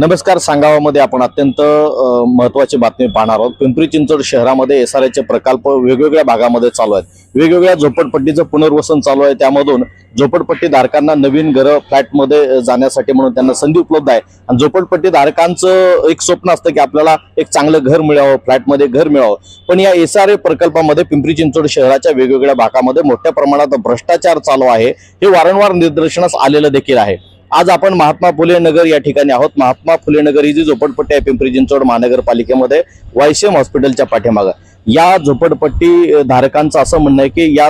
नमस्कार सांगावामध्ये आपण अत्यंत महत्वाची महत्त्वाची बातमी पाहणार आहोत. पिंपरी चिंचवड शहरामध्ये एस आर एचे प्रकल्प वेगवेगळ्या भागामध्ये चालू आहेत. वेगवेगळ्या झोपडपट्टीचं पुनर्वसन चालू आहे. त्यामधून झोपडपट्टी धारकांना नवीन घरं फ्लॅटमध्ये जाण्यासाठी म्हणून त्यांना संधी उपलब्ध आहे. आणि झोपडपट्टी धारकांचं एक स्वप्न असतं की आपल्याला एक चांगलं घर मिळावं फ्लॅटमध्ये घर मिळावं. पण या एस आर ए प्रकल्पामध्ये पिंपरी चिंचवड शहराच्या वेगवेगळ्या भागामध्ये मोठ्या प्रमाणात भ्रष्टाचार चालू आहे. हे वारंवार निदर्शनास आलेलं देखील आहे. आज आपण महात्मा फुले नगर या ठिकाणी आहोत. महात्मा फुले नगर ही जी झोपडपट्टी आहे पिंपरी चिंचवड महानगरपालिकेमध्ये वायसीएम हॉस्पिटलच्या पाठीमागं. या झोपडपट्टी धारकांचं असं म्हणणं आहे की या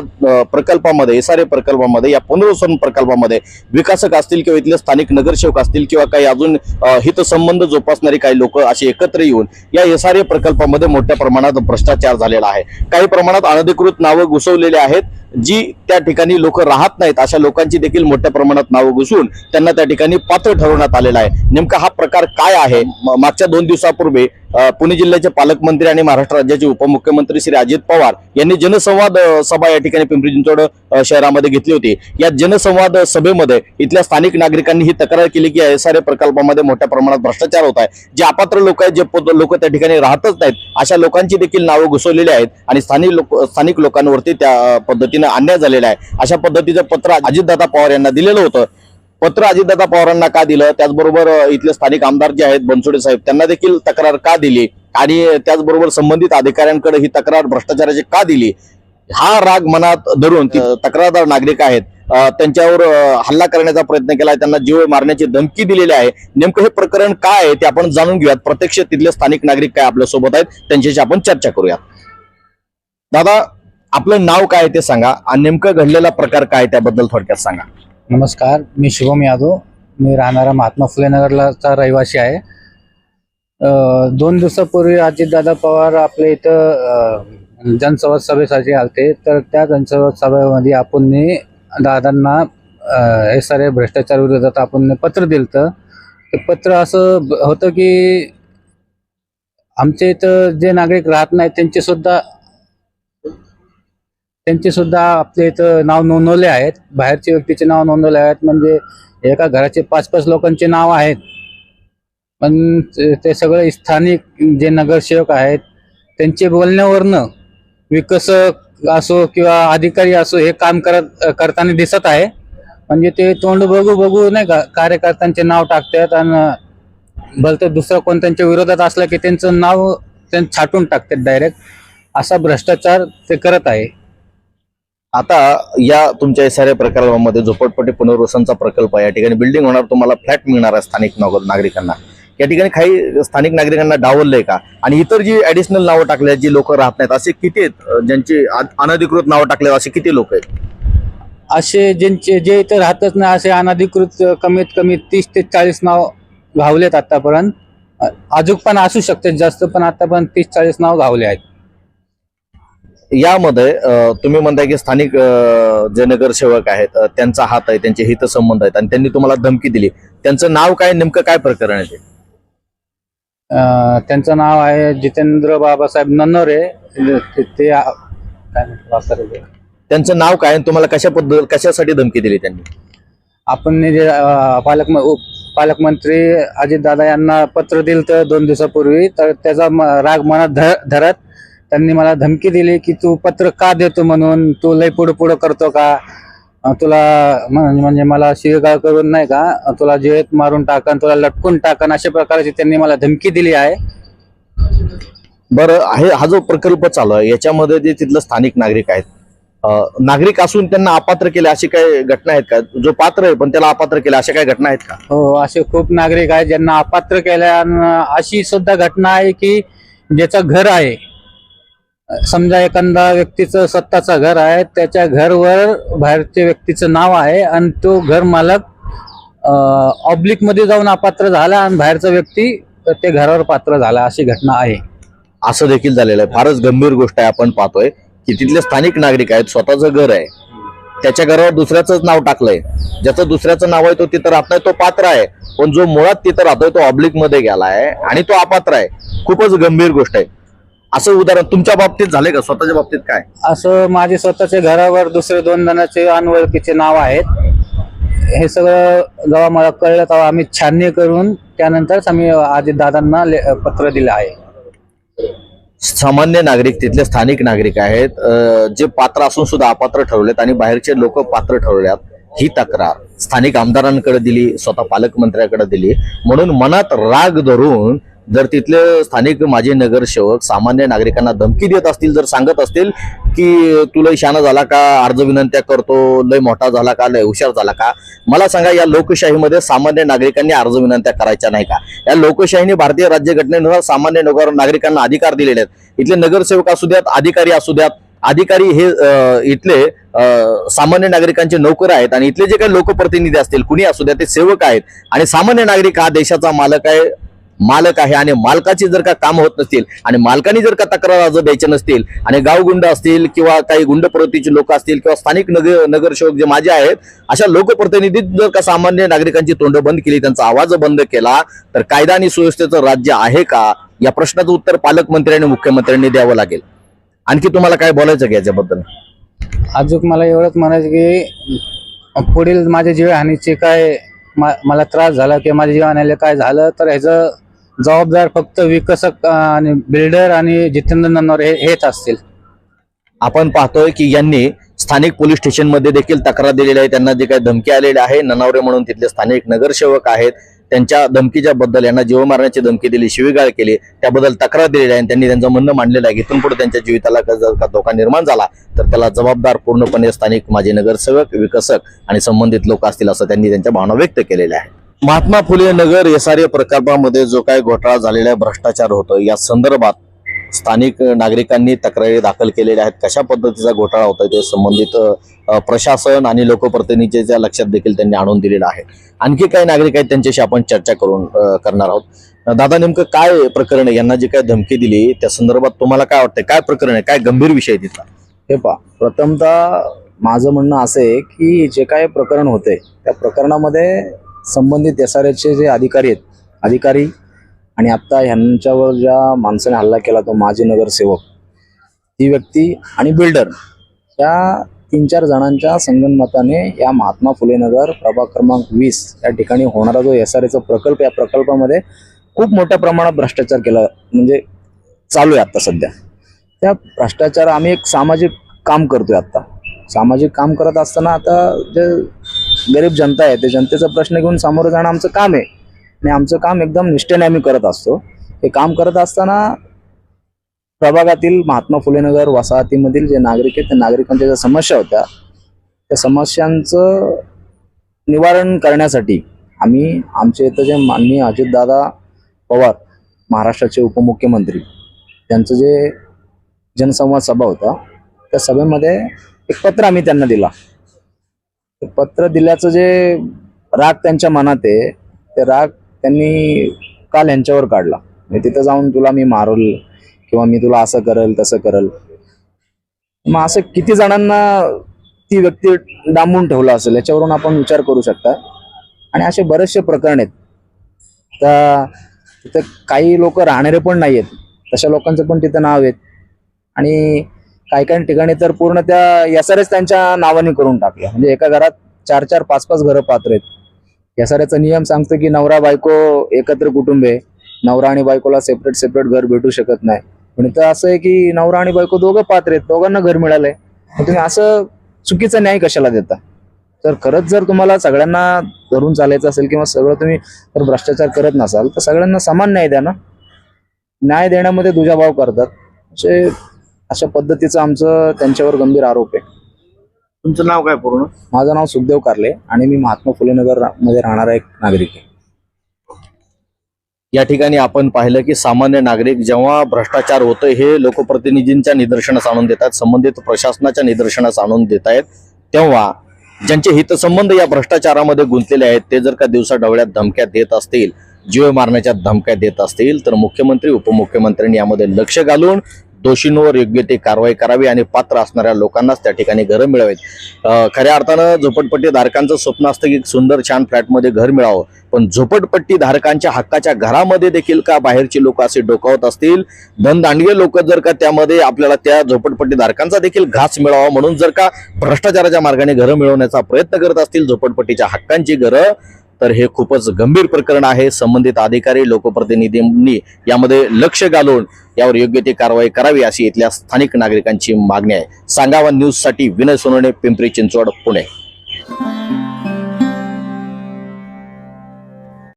प्रकल्पामध्ये एस आर ए प्रकल्पामध्ये या पुनर्वसन प्रकल्पामध्ये विकासक असतील किंवा इथले स्थानिक नगरसेवक असतील किंवा काही अजून हितसंबंध जोपासणारी काही लोक असे एकत्र येऊन या एस आर ए प्रकल्पामध्ये मोठ्या प्रमाणात भ्रष्टाचार झालेला आहे. काही प्रमाणात अनधिकृत नावं घुसवलेली आहेत. जी त्या ठिकाणी लोक राहत नाहीत अशा लोकांची देखील मोठ्या प्रमाणात नावं घुसून त्यांना त्या ठिकाणी पात्र ठरवण्यात आलेला आहे. नेमका हा प्रकार काय आहे? मागच्या दोन दिवसापूर्वी पुणे जिल्ह्याचे पालकमंत्री आणि महाराष्ट्र राज्याचे उपमुख्यमंत्री श्री अजित पवार यांनी जनसंवाद सभा या ठिकाणी पिंपरी चिंचवड शहरामध्ये घेतली होती. या जनसंवाद सभेमध्ये इथल्या स्थानिक नागरिकांनी ही तक्रार केली की एस आर ए प्रकल्पामध्ये मोठ्या प्रमाणात भ्रष्टाचार होत आहे. जे अपात्र लोक आहेत जे लोक त्या ठिकाणी राहतच नाहीत अशा लोकांची देखील नावं घुसवलेली आहेत आणि स्थानिक लोक स्थानिक लोकांवरती त्या पद्धतीने पद्धतीनं अन्याय झालेला आहे. अशा पद्धतीचं पत्र अजितदादा पवार यांना दिलेलं होतं. पत्र अजितदादा पवारांना का दिलं? त्याचबरोबर इथले स्थानिक आमदार जे आहेत बनसोडे साहेब त्यांना देखील तक्रार का दिली? आणि त्याचबरोबर संबंधित अधिकाऱ्यांकडे ही तक्रार भ्रष्टाचाराची का दिली? हा राग मनात धरून तक्रारदार नागरिक आहेत. त्यांच्यावर हल्ला करण्याचा प्रयत्न केला त्यांना जीव मारण्याची धमकी दिलेली आहे. नेमकं हे प्रकरण काय आहे ते आपण जाणून घेऊयात. प्रत्यक्ष तिथले स्थानिक नागरिक काय आपल्यासोबत आहेत त्यांच्याशी आपण चर्चा करूयात. दादा आपलं नाव काय आहे ते सांगा आणि नेमकं घडलेला प्रकार काय आहे त्याबद्दल थोडक्यात सांगा. नमस्कार मी शुभम यादव. मी राहणारा महात्मा फुले नगरलाचा रहिवासी आहे. दोन दिवसापूर्वी अजितदादा पवार आपल्या इथं अ, जनसंवाद सभेसाठी आलते. तर त्या जनसंवाद सभेमध्ये आपण दादांना हे आर भ्रष्टाचार विरोधात आपण पत्र दिलं ते पत्र असं ब- होतं की आमच्या इथं जे नागरिक राहत नाहीत त्यांचे सुद्धा त्यांचे सुद्धा आपल्या इथं नाव नोंदवले आहेत. बाहेरचे व्यक्तीचे नाव नोंदवले आहेत. म्हणजे एका घराचे पाच पाच लोकांचे नाव आहेत. पण ते ते सगळे स्थानिक जे नगरसेवक आहेत त्यांचे बोलण्यावरनं विकसक असो किंवा अधिकारी असो हे काम करत करताना दिसत आहे. म्हणजे ते तोंड बघू बघू नाही का कार्यकर्त्यांचे नाव टाकतात आणि भलतं दुसरं कोण त्यांच्या विरोधात असलं की त्यांचं नाव त्यां छाटून टाकतात डायरेक्ट असा भ्रष्टाचार ते करत आहे. आता या तुमच्या एस प्रकल्पामध्ये झोपडपट्टी पुनर्वसनचा प्रकल्प या ठिकाणी बिल्डिंग होणार तुम्हाला फ्लॅट मिळणार आहे स्थानिक नागरिकांना. या ठिकाणी काही स्थानिक नागरिकांना डावललंय का? आणि इतर जी ऍडिशनल नावं टाकले आहेत जी लोक राहत नाहीत असे किती आहेत ज्यांची अनधिकृत नावं टाकले असे किती लोक आहेत? असे ज्यांचे जे इथे राहतच नाही असे अनधिकृत कमीत कमी तीस ते चाळीस नाव घावलेत आतापर्यंत. अजून पण असू शकते जास्त पण आतापर्यंत तीस चाळीस नाव घावले आहेत. यामध्ये तुम्ही म्हणताय की स्थानिक जे नगरसेवक आहेत त्यांचा हात आहे त्यांचे हितसंबंध आहेत आणि त्यांनी तुम्हाला धमकी दिली. त्यांचं नाव काय नेमकं काय प्रकरण आहे ते? अ, त्यांचं नाव आहे जितेंद्र बाबासाहेब नन्नरे. ते- ते आ- काय म्हणतात? त्यांचं नाव काय आणि तुम्हाला कशा पद्धत कशासाठी धमकी दिली त्यांनी? आपण जे अ, पालक पालकमंत्री अजितदादा यांना पत्र दिलं तर दोन दिवसापूर्वी तर त्याचा म- राग मनात ध- धरत त्यांनी मला धमकी दिली की तू पत्र का देतो म्हणून? तू लय पुढं पुढं करतो का? तुला म्हण- म्हणजे मला शिवीगाळ करून नाही का? तुला जेत मारून टाकन तुला लटकून टाकन अशा प्रकारची त्यांनी मला धमकी दिली आहे. बरं आहे हा जो प्रकल्प चालू आहे याच्यामध्ये जे तिथलं स्थानिक नागरिक आहेत नागरिक असून त्यांना अपात्र केले अशी काही घटना आहेत का? जो पात्र आहे पण त्याला अपात्र केले अशा काही घटना आहेत का? हो असे खूप नागरिक आहेत ज्यांना अपात्र केल्या अशी सुद्धा घटना आहे की ज्याचं घर आहे समजा एखादा व्यक्तीचं स्वतःचं घर आहे त्याच्या घरवर बाहेरच्या व्यक्तीचं नाव आहे आणि तो घर मालक ऑब्लिकमध्ये जाऊन अपात्र झाला आणि बाहेरचा व्यक्ती ते घरावर पात्र झाला अशी घटना आहे. असं देखील झालेलं आहे. फारच गंभीर गोष्ट आहे आपण पाहतोय की तिथले स्थानिक नागरिक आहेत स्वतःचं घर आहे. त्याच्या घरावर दुसऱ्याचंच नाव टाकलंय. ज्याचं दुसऱ्याचं नाव आहे तो तिथं राहत नाही तो पात्र आहे. पण जो मुळात तिथं राहतोय तो ऑब्लिकमध्ये गेला आहे आणि तो अपात्र आहे. खूपच गंभीर गोष्ट आहे. असं उदाहरण तुमच्या बाबतीत झालंय का? स्वतःच्या बाबतीत काय? असं माझे स्वतःच्या घरावर दुसरे दोन जणांचे अनवळखीचे नाव आहेत. हे सगळं जेव्हा मला कळलं तेव्हा आम्ही छाननी करून त्यानंतरच आम्ही अजितदादांना ले- पत्र दिलं आहे. सामान्य नागरिक तिथले स्थानिक नागरिक आहेत जे पात्र असून सुद्धा अपात्र ठरवलेत आणि बाहेरचे लोक पात्र ठरवल्यात ही तक्रार स्थानिक आमदारांकडे दिली स्वतः पालकमंत्र्याकडे दिली. म्हणून मनात राग धरून जर तिथले स्थानिक माजी नगरसेवक सामान्य नागरिकांना धमकी देत असतील जर सांगत असतील की तुला इशाना झाला का अर्ज विनंत्या करतो लय मोठा झाला का लय हुशार झाला का मला सांगा या लोकशाहीमध्ये सामान्य नागरिकांनी अर्ज विनंत्या करायच्या नाही का? या लोकशाहीने भारतीय राज्यघटनेनुसार सामान्य नगर नागरिकांना अधिकार दिलेले आहेत. इथले नगरसेवक असू द्यात अधिकारी असू द्यात अधिकारी हे इथले सामान्य नागरिकांचे नोकर आहेत आणि इथले जे काही लोकप्रतिनिधी असतील कुणी असू द्या ते सेवक आहेत. आणि सामान्य नागरिक हा देशाचा मालक आहे मालक आहे आणि मालकाची जर का काम होत नसतील आणि मालकाने जर का तक्रार अर्ज द्यायचे नसतील आणि गावगुंड असतील किंवा काही गुंड प्रवृत्तीचे लोक असतील किंवा स्थानिक नगर नगरसेवक जे माझे आहेत अशा लोकप्रतिनिधीत जर का सामान्य नागरिकांची तोंड बंद केली त्यांचा आवाज बंद केला तर कायदा आणि सुव्यवस्थेचं राज्य आहे का? या प्रश्नाचं उत्तर पालकमंत्री आणि मुख्यमंत्र्यांनी द्यावं लागेल. आणखी तुम्हाला काय बोलायचं का याच्याबद्दल? अजून मला एवढंच म्हणायचं की पुढील माझ्या जीवहानीचे काय मा- मला त्रास झाला किंवा माझ्या जीवहानीला काय झालं तर ह्याचं जबाबदार फक्त विकसक आणि बिल्डर आणि जितेंद्र नन्नवरे हे हेच असतील. आपण पाहतोय की यांनी स्थानिक पोलीस स्टेशनमध्ये देखील तक्रार दिलेली आहे. त्यांना जे काही धमकी आलेली आहे ननावरे म्हणून तिथले स्थानिक नगरसेवक आहेत. त्यांच्या धमकीच्या बद्दल यांना जीव मारण्याची धमकी दिली शिवीगाळ केली त्याबद्दल तक्रार दिलेली आहे आणि त्यांनी त्यांचं म्हणणं मांडलेलं आहे. इथून पुढे त्यांच्या जीविताला जर का धोका निर्माण झाला तर त्याला जबाबदार पूर्णपणे स्थानिक माजी नगरसेवक विकसक आणि संबंधित लोक असतील असं त्यांनी त्यांच्या भावना व्यक्त केलेल्या आहेत. महात्मा फुले नगर एसआरए प्रकल्पामध्ये जो काही घोटाळा झालेला आहे भ्रष्टाचार होतो या संदर्भात स्थानिक नागरिकांनी तक्रारी दाखल केलेल्या आहेत. कशा पद्धतीचा घोटाळा होता ते संबंधित प्रशासन आणि लोकप्रतिनिधीच्या लक्षात देखील त्यांनी आणून दिलेलं आहे. आणखी काही नागरिक आहेत त्यांच्याशी आपण चर्चा करून करणार आहोत. दादा नेमकं काय प्रकरण आहे? यांना जी काय धमकी दिली त्या संदर्भात तुम्हाला काय वाटतंय? काय प्रकरण आहे? काय गंभीर विषय तिथला? हे पहा प्रथमतः माझं म्हणणं असं आहे की जे काय प्रकरण होते त्या प्रकरणामध्ये संबंधित एस आर एचचे जे अधिकारी आहेत अधिकारी आणि आत्ता ह्यांच्यावर ज्या माणसाने हल्ला केला तो माजी नगरसेवक ती व्यक्ती आणि बिल्डर या तीन चार जणांच्या संगनमताने या महात्मा फुले नगर प्रभाग क्रमांक वीस या ठिकाणी होणारा जो एस आर एचा प्रकल्प या प्रकल्पामध्ये खूप मोठ्या प्रमाणात भ्रष्टाचार केला म्हणजे चालू आहे आत्ता सध्या. त्या भ्रष्टाचार आम्ही एक सामाजिक काम करतोय आत्ता. सामाजिक काम करत असताना आता जे गरीब जनता आहे ते जनतेचा प्रश्न घेऊन सामोरं जाणं आमचं काम आहे. आणि आमचं काम एकदम निष्ठेने आम्ही करत असतो. हे काम करत असताना प्रभागातील महात्मा फुले नगर वसाहतीमधील जे नागरिक आहेत त्या नागरिकांच्या ज्या समस्या होत्या त्या समस्यांचं निवारण करण्यासाठी आम्ही आमचे इथं जे माननीय अजितदादा पवार महाराष्ट्राचे उपमुख्यमंत्री त्यांचं जे जनसंवाद सभा होता त्या सभेमध्ये एक पत्र आम्ही त्यांना दिला. पत्र दिल्याचं जे राग त्यांच्या मनात आहे ते राग त्यांनी काल यांच्यावर काढला. म्हणजे तिथं जाऊन तुला मी मारल किंवा मी तुला असं करेल तसं करेल. मग असं किती जणांना ती व्यक्ती डांबून ठेवला असेल याच्यावरून आपण विचार करू शकता. आणि असे बरेचसे प्रकरण आहेत. तर तिथं काही लोक राहणारे पण नाही आहेत तशा लोकांचं पण तिथं नाव आहेत. आणि काही काही ठिकाणी तर पूर्ण त्या एसआरएस त्यांच्या नावाने करून टाकल्या. म्हणजे एका घरात चार चार पाच पाच घरं पात्र आहेत. एसआरएचा नियम सांगतो की नवरा बायको एकत्र कुटुंब आहे. नवरा आणि बायकोला सेपरेट सेपरेट घर भेटू शकत नाही. पण इथं असं आहे की नवरा आणि बायको दोघं पात्र आहेत. दोघांना घर मिळालंय. मग तुम्ही असं चुकीचा न्याय कशाला देता? तर खरंच जर तुम्हाला सगळ्यांना धरून चालायचं असेल किंवा सगळं तुम्ही जर भ्रष्टाचार करत नसाल तर सगळ्यांना समान न्याय द्या ना. न्याय देण्यामध्ये दुजाभाव करतात. असे अशा पद्धतीचं आमचं त्यांच्यावर गंभीर आरोप आहे. तुमचं नाव काय पूर्ण? माझं नाव सुखदेव कारले आणि मी महात्मा फुले नगरमध्ये राहणारा एक नागरिक आहे. या ठिकाणी आपण पाहिलं की सामान्य नागरिक जेव्हा भ्रष्टाचार होतं हे लोकप्रतिनिधींच्या निदर्शनास आणून देतात संबंधित प्रशासनाच्या निदर्शनास आणून देत आहेत तेव्हा ज्यांचे हितसंबंध या भ्रष्टाचारामध्ये गुंतलेले आहेत ते जर का दिवसा ढवळ्यात धमक्या देत असतील जीव मारण्याच्या धमक्या देत असतील तर मुख्यमंत्री उपमुख्यमंत्र्यांनी यामध्ये लक्ष घालून दोषींवर योग्य ते कारवाई करावी आणि पात्र असणाऱ्या लोकांनाच त्या ठिकाणी घरं मिळावीत. खऱ्या अर्थानं झोपडपट्टी धारकांचं स्वप्न असतं की सुंदर छान फ्लॅटमध्ये घर मिळावं. पण झोपडपट्टी धारकांच्या हक्काच्या घरामध्ये देखील का बाहेरची लोक असे डोकावत असतील? धनदांडगे लोक जर का त्यामध्ये आपल्याला त्या झोपडपट्टी धारकांचा देखील घास मिळावा म्हणून जर का भ्रष्टाचाराच्या मार्गाने घरं मिळवण्याचा प्रयत्न करत असतील झोपडपट्टीच्या हक्कांची घरं तर हे खूपच गंभीर प्रकरण आहे. संबंधित अधिकारी लोकप्रतिनिधींनी यामध्ये लक्ष घालून यावर योग्य ती कारवाई करावी अशी इथल्या स्थानिक नागरिकांची मागणी आहे. सांगावा न्यूजसाठी विनय सोनवणे पिंपरी चिंचवड पुणे.